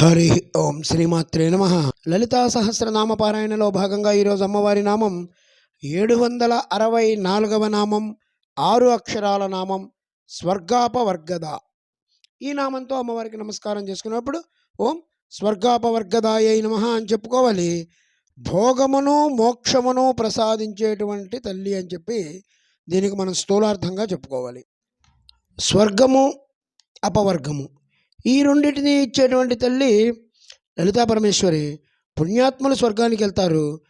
హరి ఓం శ్రీమాత్రే నమ. లలితా సహస్రనామ పారాయణలో భాగంగా ఈరోజు అమ్మవారి నామం ఏడు వందల అరవై నాలుగవ నామం ఆరు అక్షరాల నామం స్వర్గాపవర్గద. ఈ నామంతో అమ్మవారికి నమస్కారం చేసుకున్నప్పుడు ఓం స్వర్గాపవర్గదాయ నమ అని చెప్పుకోవాలి. భోగమును మోక్షమును ప్రసాదించేటువంటి తల్లి అని చెప్పి దీనికి మనం స్థూలార్థంగా చెప్పుకోవాలి. స్వర్గము అపవర్గము. ఈ రెండింటిని ఇచ్చేటువంటి తల్లి లలితా పరమేశ్వరి పుణ్యాత్ములు స్వర్గానికి వెళ్తారు.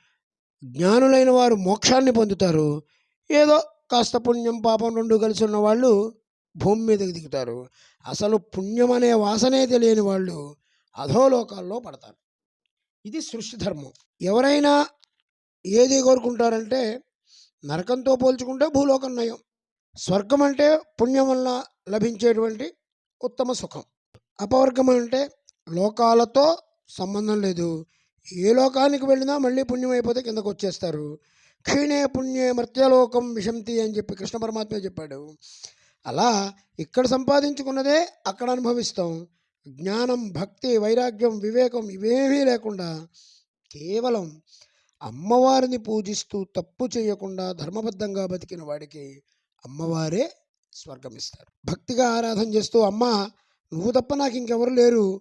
జ్ఞానులైన వారు మోక్షాన్ని పొందుతారు. ఏదో కాస్త పుణ్యం పాపం రెండు కలిసి ఉన్న వాళ్ళు భూమి మీదకి దిగుతారు. అసలు పుణ్యం అనే వాసనే తెలియని వాళ్ళు అధోలోకాల్లో పడతారు. ఇది సృష్టి ధర్మం. ఎవరైనా ఏది కోరుకుంటారంటే నరకంతో పోల్చుకుంటే భూలోకం నయం. స్వర్గం అంటే పుణ్యం వల్ల లభించేటువంటి ఉత్తమ సుఖం. అపవర్గం అంటే లోకాలతో సంబంధం లేదు. ఏ లోకానికి వెళ్ళినా మళ్ళీ పుణ్యం అయిపోతే కిందకు వచ్చేస్తారు క్షీణే పుణ్యే మర్త్యలోకం విషంతి అని చెప్పి కృష్ణ పరమాత్మ చెప్పాడు. అలా ఇక్కడ సంపాదించుకున్నదే అక్కడ అనుభవిస్తాం. జ్ఞానం భక్తి వైరాగ్యం వివేకం ఇవేమీ లేకుండా కేవలం అమ్మవారిని పూజిస్తూ తప్పు చేయకుండా ధర్మబద్ధంగా బతికిన వాడికి అమ్మవారే స్వర్గం ఇస్తారు భక్తిగా ఆరాధన చేస్తూ అమ్మ నువ్వు తప్ప నాకు ఇంకెవరు లేరు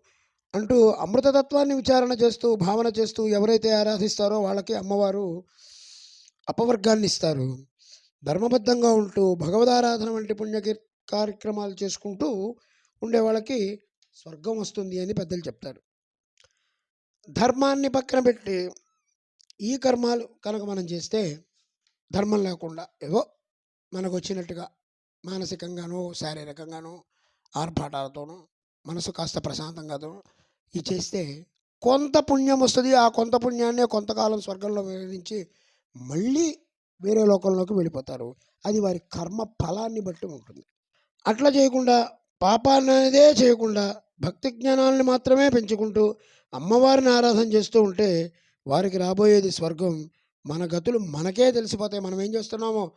అంటూ అమృతతత్వాన్ని విచారణ చేస్తూ భావన చేస్తూ ఎవరైతే ఆరాధిస్తారో వాళ్ళకి అమ్మవారు అపవర్గాన్ని ఇస్తారు. ధర్మబద్ధంగా ఉంటూ భగవదారాధన వంటి పుణ్య కార్యక్రమాలు చేసుకుంటూ ఉండే వాళ్ళకి స్వర్గం వస్తుంది అని పెద్దలు చెప్తారు. ధర్మాన్ని పక్కన పెట్టి ఈ కర్మాలు కనుక మనం చేస్తే ధర్మం లేకుండా ఏవో మనకు వచ్చినట్టుగా మానసికంగానో శారీరకంగానో ఆర్భాటాలతోనూ మనసు కాస్త ప్రశాంతంగానో ఇది చేస్తే కొంత పుణ్యం వస్తుంది. ఆ కొంత పుణ్యాన్నే కొంతకాలం స్వర్గంలో వేధించి మళ్ళీ వేరే లోకంలోకి వెళ్ళిపోతారు. అది వారి కర్మ ఫలాన్ని బట్టి ఉంటుంది. అట్లా చేయకుండా పాపాన్నదే చేయకుండా భక్తి జ్ఞానాలను మాత్రమే పెంచుకుంటూ అమ్మవారిని ఆరాధన చేస్తూ ఉంటే వారికి రాబోయేది స్వర్గం. మన గతులు మనకే తెలిసిపోతాయి. మనం ఏం చేస్తున్నామో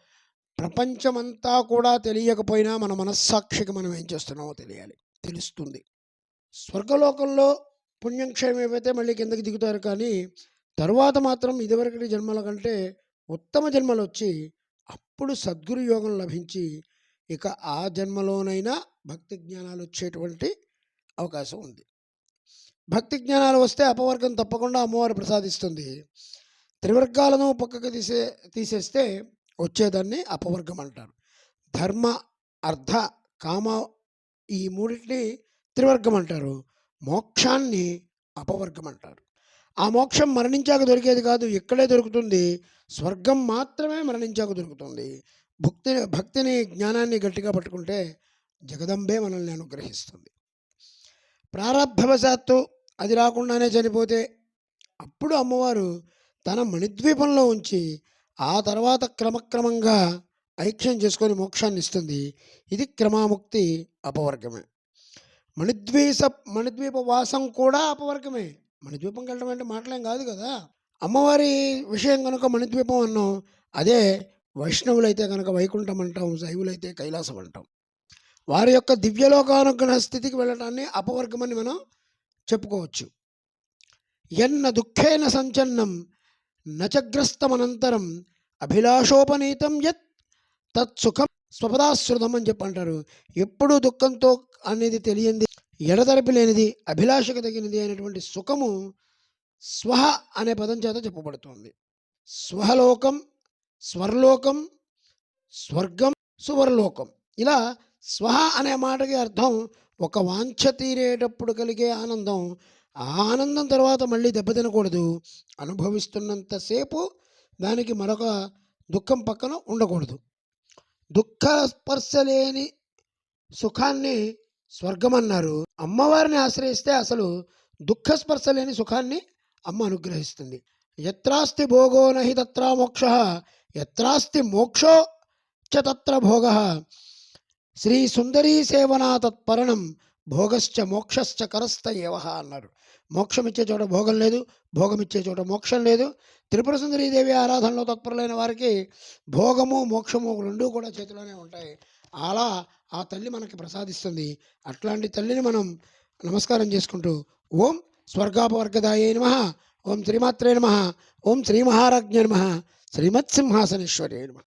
ప్రపంచమంతా కూడా తెలియకపోయినా మన మనస్సాక్షికి మనం ఏం చేస్తున్నామో తెలియాలి తెలుస్తుంది. స్వర్గలోకంలో పుణ్యంక్షయం ఏవైతే మళ్ళీ కిందకి దిగుతారు కానీ తరువాత మాత్రం ఇదివరకటి జన్మల కంటే ఉత్తమ జన్మలు వచ్చి అప్పుడు సద్గురు యోగం లభించి ఇక ఆ జన్మలోనైనా భక్తి జ్ఞానాలు వచ్చేటువంటి అవకాశం ఉంది. భక్తి జ్ఞానాలు వస్తే అపవర్గం తప్పకుండా అమ్మవారు ప్రసాదిస్తుంది. త్రివర్గాలను పక్కకు తీసే తీసేస్తే వచ్చేదాన్ని అపవర్గం అంటారు. ధర్మ అర్థ కామ ఈ మూడింటిని త్రివర్గం అంటారు. మోక్షాన్ని అపవర్గం అంటారు. ఆ మోక్షం మరణించాక దొరికేది కాదు ఇక్కడే దొరుకుతుంది. స్వర్గం మాత్రమే మరణించాక దొరుకుతుంది. భక్తి భక్తిని జ్ఞానాన్ని గట్టిగా పట్టుకుంటే జగదంబే మనల్ని అనుగ్రహిస్తుంది. ప్రారంభవశాత్తు అది రాకుండానే చనిపోతే అప్పుడు అమ్మవారు తన మణిద్వీపంలో ఉంచి ఆ తర్వాత క్రమక్రమంగా ఐక్యం చేసుకొని మోక్షాన్ని ఇస్తుంది. ఇది క్రమాముక్తి అపవర్గమే. మణిద్వీస మణిద్వీప వాసం కూడా అపవర్గమే. మణిద్వీపం వెళ్ళడం అంటే మాటలేం కాదు కదా. అమ్మవారి విషయం కనుక మణిద్వీపం అన్నాం అదే వైష్ణవులైతే కనుక వైకుంఠం అంటాం శైవులైతే కైలాసం అంటాం. వారి యొక్క దివ్యలోకానుగ్రహ స్థితికి వెళ్ళటాన్ని అపవర్గమని మనం చెప్పుకోవచ్చు. ఎన్న దుఃఖేన సంచన్నం నచగ్రస్తమనంతరం అభిలాషోపనీతం యత్ తత్సుఖం స్వపదాశ్రుతం అని చెప్పి అంటారు ఎప్పుడు దుఃఖంతో అనేది తెలియంది ఎడతెరపి లేనిది అభిలాషకు తగినది అయినటువంటి సుఖము స్వహ అనే పదం చేత చెప్పబడుతుంది. స్వహలోకం స్వర్లోకం స్వర్గం సువర్లోకం. ఇలా స్వహ అనే మాటకి అర్థం ఒక వాంఛ తీరేటప్పుడు కలిగే ఆనందం ఆనందం తర్వాత మళ్ళీ దెబ్బతినకూడదు అనుభవిస్తున్నంతసేపు దానికి మరొక దుఃఖం పక్కన ఉండకూడదు. దుఃఖ స్పర్శ లేని సుఖాన్ని స్వర్గమన్నారు. అమ్మవారిని ఆశ్రయిస్తే అసలు దుఃఖ స్పర్శ లేని సుఖాన్ని అమ్మ అనుగ్రహిస్తుంది. ఎత్రాస్తి భోగో నహి తత్ర మోక్ష ఎత్రాస్తి మోక్షో చ తత్ర భోగ. శ్రీ సుందరీ సేవనా తత్పరణం భోగశ్చ మోక్షశ్చ కరస్థ ఏవహ అన్నారు మోక్షం ఇచ్చే చోట భోగం లేదు భోగం ఇచ్చే చోట మోక్షం లేదు. త్రిపుర సుందరీదేవి ఆరాధనలో తత్పరులైన వారికి భోగము మోక్షము రెండూ కూడా చేతిలోనే ఉంటాయి. అలా ఆ తల్లి మనకి ప్రసాదిస్తుంది. అట్లాంటి తల్లిని మనం నమస్కారం చేసుకుంటూ ఓం స్వర్గాపవర్గదాయ నమ ఓం శ్రీమాత్రే నమ ఓం శ్రీ మహారాజ్ఞ నమ శ్రీమత్సింహాసనేశ్వర్య నమ.